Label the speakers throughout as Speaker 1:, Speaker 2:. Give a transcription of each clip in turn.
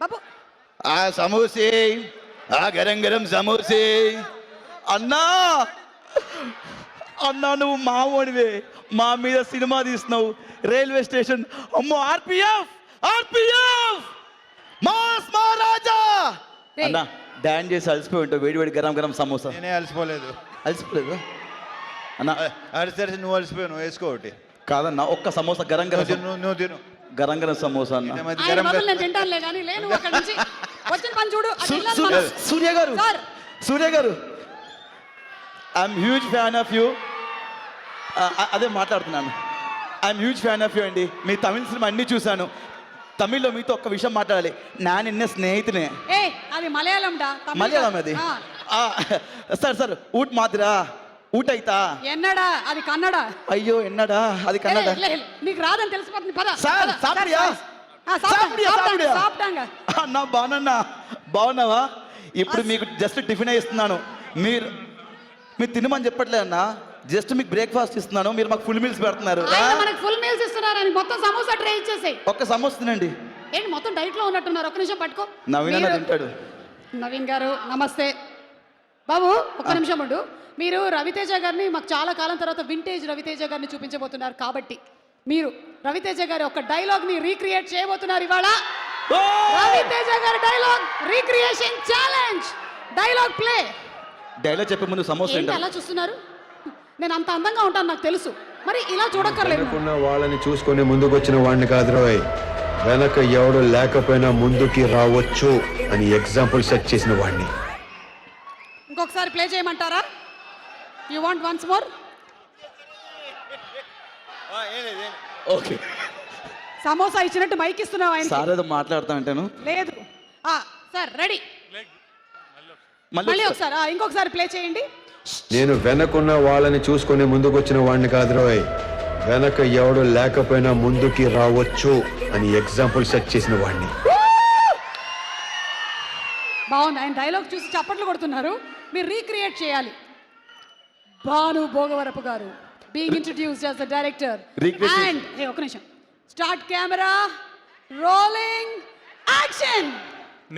Speaker 1: బాబు.
Speaker 2: ఆ సమోసే ఆ గరం గరం సమోసే. అన్నా! అన్నా నువ్వు మావోడివే. మా మీద సినిమా తీస్తున్నావు. Railway station. అమ్మో ఆర్పిఎఫ్! ఆర్పిఎఫ్! మాస్ మహారాజా. అన్నా డాన్ చేసి అలసిపోయి ఉంటావు. వేడి వేడి గరం గరం సమోసా.
Speaker 3: నేనే అలసిపోలేదు.
Speaker 2: అలసిపోలేదు? అన్నా.
Speaker 3: అరిసరిసి నువ్వు అలసిపోయావు. నువ్వు వేసుకో ఒకటి.
Speaker 2: కాదన్నా ఒక్క సమోసా గరం గరం
Speaker 3: నువ్వు తిను, నువ్వు నువ్వు తిను
Speaker 2: గరం గరం సమోసా
Speaker 1: తింటానులే కానీ లేను అక్కడి నుంచి. వచ్చిన పని చూడు.
Speaker 2: సూర్య గారు.
Speaker 1: సార్.
Speaker 2: సూర్య గారు. I'm huge fan of you అదే మాట్లాడుతున్నాను. I'm huge fan of you అండి. మీ తమిళ సినిమా అన్నీ చూశాను. తమిళ్ళో మీతో ఒక్క విషయం మాట్లాడాలి. నా నిన్న స్నేహితునే.
Speaker 1: అది మలయాళం
Speaker 2: మలయాళం. అది.
Speaker 1: ఆ,
Speaker 2: ఆ, సార్ సార్ ఊట్ మాదిరా. ఊట అయితా
Speaker 1: ఎన్నడా? అది కన్నడ.
Speaker 2: అయ్యో ఎన్నడా? అది కన్నడ.
Speaker 1: నీకు రాదని తెలిసిపోతుంది పద
Speaker 2: సార్, సాపిడియా? అన్నా బాగున్నా బాగున్నావా? ఇప్పుడు మీకు జస్ట్ టిఫిన్ ఇస్తున్నాను. మీరు మీరు తినమని చెప్పట్లే అన్న. జస్ట్ మీకు బ్రేక్ఫాస్ట్ ఇస్తున్నాను. మీరు మాకు ఫుల్ మీల్స్ పెడుతున్నారు.
Speaker 1: మనకు ఫుల్ మీల్స్ ఇస్తున్నారని మొత్తం సమోసా ట్రే ఇచ్చేసాయి
Speaker 2: ఒక్క సమోస తినండి.
Speaker 1: ఏంటి మొత్తం డైట్లో ఉన్నట్టున్నారు? ఒక్క నిమిషం పట్టుకో.
Speaker 2: నవీన్ తింటాడు.
Speaker 1: నవీన్ గారు నమస్తే. బాబు ఒక్క నిమిషం ఉండు. మీరు రవితేజ గారిని మాకు చాలా కాలం తర్వాత వింటేజ్ రవితేజ గారిని చూపించబోతున్నారు కాబట్టి మీరు రవితేజ గారి ఒక డైలాగ్ని రీక్రియేట్ చేయబోతున్నారు ఇవాళ.
Speaker 2: ఓ!
Speaker 1: రవితేజ గారి dialogue recreation challenge dialogue play
Speaker 2: dialogue చెప్పే ముందు సమోస
Speaker 1: ఏంటి అలా చూస్తున్నారు? నేను అంత అందంగా ఉంటాను నాకు తెలుసు. మరి ఇలా చూడక్కర్లేదు.
Speaker 4: వెనకున్న వాళ్ళని చూసుకొని ముందుకొచ్చిన వాడిని కాదురోయ్ వెనక ఎవడు లేకపోయినా ముందుకి రావచ్చు అని ఎగ్జాంపుల్ సెట్ చేసిన వాడిని.
Speaker 1: ఇంకొకసారి ప్లే చేయమంటారా? You want once more
Speaker 2: okay.
Speaker 1: Samosa ఇచ్చినట్టు మైక్ ఇస్తున్నావు ఆయన
Speaker 2: సార్ ఏదో మాట్లాడుతా అంటాను.
Speaker 1: లేదు. ఆ, సార్ రెడీ. మళ్ళీ ఒకసారి. ఆ, ఇంకొకసారి ప్లే చేయండి.
Speaker 4: నేను వెనకున్న వాళ్ళని చూసుకొని ముందుకొచ్చిన వాడిని కాదురోయ్ వెనక ఎవడు లేకపోయినా ముందుకి రావచ్చు అని ఎగ్జాంపుల్ సెట్ చేసిన వాడిని.
Speaker 1: బాగుంది. ఆయన డైలాగ్ చూసి చప్పట్లు కొడుతున్నారు. మీరు రీక్రియేట్ చేయాలి. భాను భోగవరపు గారు being introduce as the director and ఏ ఒక నిమిషం. స్టార్ట్ కెమెరా రోలింగ్ యాక్షన్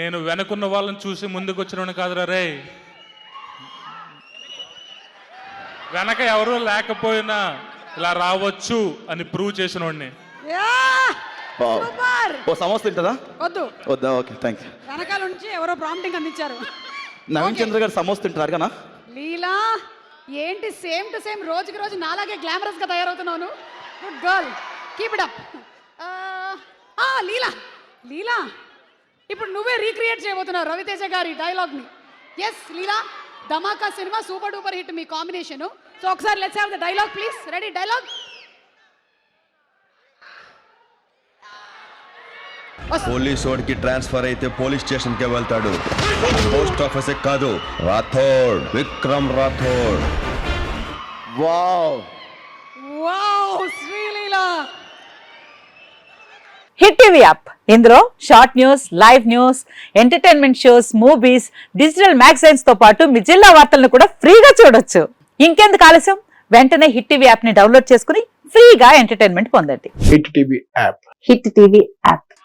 Speaker 5: నేను వెనకున్న వాళ్ళని చూసి ముందుకు వచ్చిన కాదురా రే. వెనక ఎవరు లేకపోయినా ఇలా రావచ్చు అని ప్రూవ్ చేసిన వాడిని
Speaker 2: ఓ సమోస తింటుందా?
Speaker 1: వద్దు.
Speaker 2: వద్దా? ఓకే థ్యాంక్ యూ
Speaker 1: వెనకాల నుంచి ఎవరో ప్రాంప్టింగ్ అందించారు.
Speaker 2: నవీన్ చంద్ర గారు సమోస తింటున్నారు కదా
Speaker 1: లీలా ఏంటి సేమ్ టు సేమ్ రోజుకి రోజు నాలాగే గ్లామరస్గా తయారవుతున్నాను good girl keep it up Leela. Leela ఇప్పుడు నువ్వే రీక్రియేట్ చేయబోతున్నావు రవితేజ గారి డైలాగ్ని. Yes Leela. Dhamaka cinema super duper hit మీ కాంబినేషన్ సో ఒకసారి let's have the dialogue please ready dialogue
Speaker 6: police వాడికి ట్రాన్స్ఫర్ అయితే పోలీస్ స్టేషన్ కే వెళ్తాడు. పోస్ట్ ఆఫీస్ కాదు Rathod Vikram Rathod.
Speaker 2: Wow.
Speaker 1: Wow Sreeleela.
Speaker 7: Hit TV app. ఇందులో short news live news entertainment shows movies digital మ్యాగజైన్స్తో పాటు మీ జిల్లా వార్తలను కూడా ఫ్రీగా చూడొచ్చు. ఇంకెందుకు ఆలస్యం? వెంటనే హిట్ టీవీ యాప్ని డౌన్లోడ్ చేసుకుని ఫ్రీగా ఎంటర్టైన్మెంట్ పొందండి.
Speaker 8: Hit TV app.
Speaker 7: Hit TV app.